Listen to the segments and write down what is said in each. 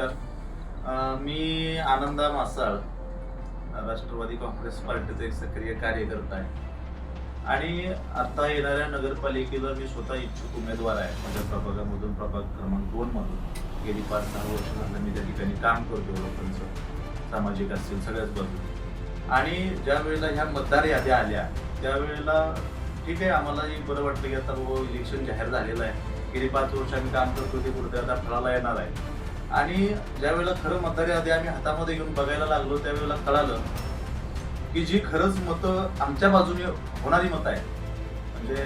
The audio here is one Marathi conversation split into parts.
नमस्कार. मी आनंदा मासाळ राष्ट्रवादी काँग्रेस पार्टीचा एक सक्रिय कार्यकर्ता आहे. आणि आता येणाऱ्या नगरपालिकेला मी स्वतः इच्छुक उमेदवार आहे. माझ्या प्रभागामधून प्रभाग क्रमांक दोन मधून. गेली पाच सहा वर्ष झालं मी त्या ठिकाणी काम करतो लोकांचं सामाजिक असतील सगळ्याच बाजू आणि ज्या वेळेला ह्या मतदार याद्या आल्या त्यावेळेला ठीक आहे आम्हालाही बरं वाटलं की आता बाबा इलेक्शन जाहीर झालेलं आहे. गेली पाच वर्ष आम्ही काम करतो ते पुढे आता फळाला येणार आहे. आणि ज्या वेळेला खरं मतदारी आधी आम्ही हातामध्ये घेऊन बघायला लागलो त्यावेळेला कळालं की जी खरंच मतं आमच्या बाजूने होणारी मतं आहेत. म्हणजे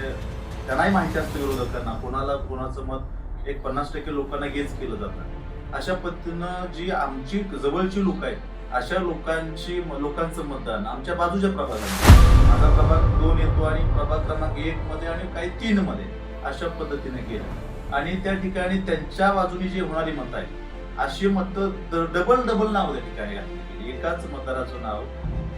त्यांनाही माहिती असतं विरोधकांना कोणाला कोणाचं मत एक पन्नास टक्के लोकांना गेच केलं जातं. अशा पद्धतीनं जी आमची जवळची लोक आहेत अशा लोकांची लोकांचं मतदान आमच्या बाजूच्या प्रभागात माझा प्रभाग दोन येतो आणि प्रभाग क्रमांक एक मध्ये आणि काही तीन मध्ये अशा पद्धतीने केलं. आणि त्या ठिकाणी त्यांच्या बाजूने जी होणारी मतं आहेत अशी मतं डबल डबल नाव त्या ठिकाणी घातली गेली. एकाच मतदाराचं नाव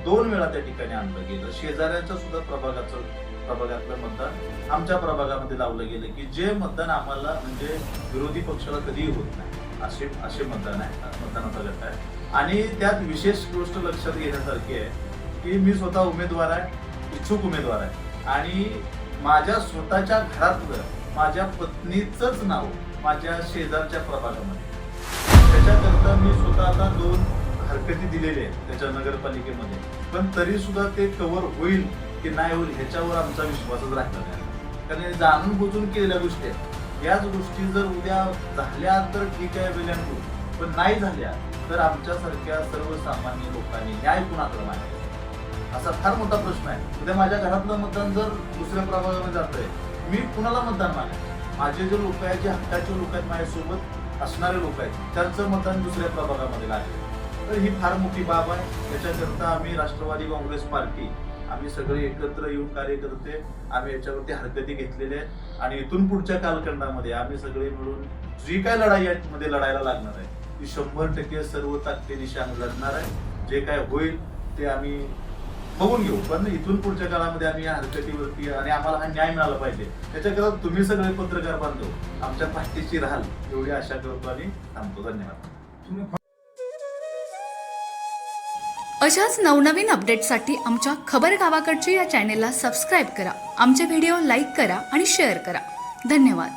दोन वेळा त्या ठिकाणी आणलं गेलं. शेजाऱ्यांच्या सुद्धा प्रभागाचं प्रभागातलं मतदान आमच्या प्रभागामध्ये लावलं गेलं की जे मतदान आम्हाला म्हणजे विरोधी पक्षाला कधीही होत नाही. असे असे मतदान आहे. मतदानाचा गट आहे. आणि त्यात विशेष गोष्ट लक्षात घेण्यासारखी आहे की मी स्वतः उमेदवार आहे इच्छुक उमेदवार आहे. आणि माझ्या स्वतःच्या घरातलं माझ्या पत्नीचंच नाव माझ्या शेजारच्या प्रभागामध्ये त्याच्याकरता मी स्वतः आता दोन हरकती दिलेल्या आहेत त्याच्या नगरपालिकेमध्ये. पण तरी सुद्धा ते कव्हर होईल की नाही होईल ह्याच्यावर आमचा विश्वासच राहिला नाही. कारण जाणून बुजून केलेल्या गोष्टी आहेत. याच गोष्टी जर उद्या झाल्या तर ठीक आहे वेल पण नाही झाल्या तर आमच्यासारख्या सर्वसामान्य लोकांनी न्याय कुणाकडे मागायचा? असा फार मोठा प्रश्न आहे. उद्या माझ्या घरातलं मतदान जर दुसऱ्या प्रभागामध्ये आहे मी कुणाला मतदान मागायचं माझे जे लोक आहेत जे हक्काचे लोक आहेत माझ्यासोबत असणारे लोक आहेत त्यांचं मतदान दुसऱ्या प्रभागामध्ये लागेल. तर ही फार मोठी बाब आहे. याच्याकरता आम्ही राष्ट्रवादी काँग्रेस पार्टी आम्ही सगळे एकत्र येऊन कार्यकर्ते आम्ही याच्यावरती हरकती घेतलेल्या आहेत. आणि इथून पुढच्या कालखंडामध्ये आम्ही सगळे मिळून जी काय लढाई आहे मध्ये लढायला लागणार आहे ती शंभर टक्के सर्व ताकदीनिशी आम्ही लढणार आहे. जे काय होईल ते आम्ही बघून घेऊ. पण इथून पुढच्या काळामध्ये आम्ही या हरकतीवरती आणि आम्हाला हा न्याय मिळाला पाहिजे. त्याच्याकरता तुम्ही सगळे पत्रकार बांधव आमच्या पाठीशी राहाल. एवढी आशा करतो आणि थांबतो. धन्यवाद. तुम्ही अशाच नवनवीन अपडेटसाठी आमच्या खबर गावाकडच्या या चॅनेलला सबस्क्राईब करा. आमचे व्हिडिओ लाईक करा आणि शेअर करा. धन्यवाद.